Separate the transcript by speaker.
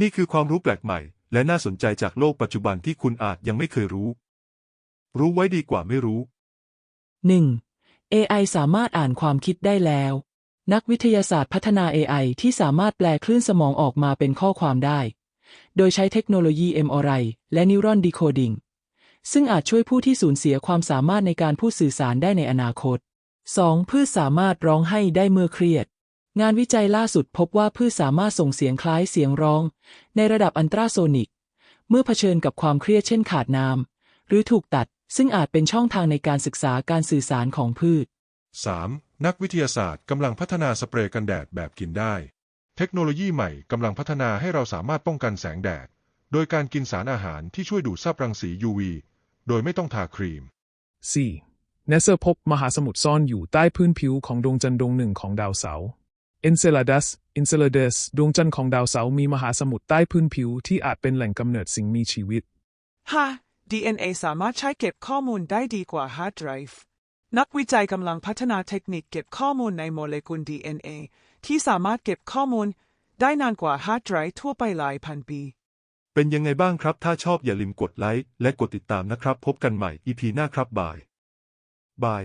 Speaker 1: นี่คือความรู้แปลกใหม่ และน่าสนใจจากโลกปัจจุบันที่คุณอาจยังไม่เคยรู้ รู้ไว้ดีกว่าไม่รู้
Speaker 2: 1. AI สามารถอ่านความคิดได้แล้ว นักวิทยาศาสตร์พัฒนา AI ที่สามารถแปลคลื่นสมองออกมาเป็นข้อความได้ โดยใช้เทคโนโลยี MRI และ Neuron Decoding ซึ่งอาจช่วยผู้ที่สูญเสียความสามารถในการพูดสื่อสารได้ในอนาคต 2. พืชสามารถร้องให้ได้เมื่อเครียด งานวิจัยล่าสุดพบว่าพืชสามารถส่งเสียงคล้ายเสียงร้อง ในระดับอันตราโซนิก เมื่อเผชิญกับความเครียดเช่นขาดน้ำหรือถูกตัด ซึ่งอาจเป็นช่องทางในการศึกษาการสื่อสารของพืช
Speaker 3: 3. นักวิทยาศาสตร์กำลังพัฒนาสเปรย์กันแดดแบบกินได้ เทคโนโลยีใหม่กำลังพัฒนาให้เราสามารถป้องกันแสงแดด โดยการกินสารอาหารที่ช่วยดูดซับรังสี UV โดยไม่ต้องทาครีม
Speaker 4: 4. เนเซอร์พบมหาสมุทรซ่อนอยู่ใต้พื้นผิวของดวงจันทร์ดวงหนึ่งของดาวเสาร์ Enceladus Enceladus ดวงจันทร์ของดาวเสาร์มีมหาสมุทรใต้พื้นผิวที่อาจเป็นแหล่งกำเนิดสิ่งมีชีวิต
Speaker 5: 5. DNA สามารถใช้เก็บข้อมูลได้ดีกว่าฮาร์ดไดรฟ์นักวิจัยกำลังพัฒนาเทคนิคเก็บข้อมูลในโมเลกุล DNA ที่สามารถเก็บข้อมูลได้นานกว่าฮาร์ดไดรฟ์ทั่วไปหลายพันปี
Speaker 1: เป็นยังไงบ้างครับ ถ้าชอบอย่าลืมกดไลค์และกดติดตามนะครับ พบกันใหม่ EP หน้าครับบายบาย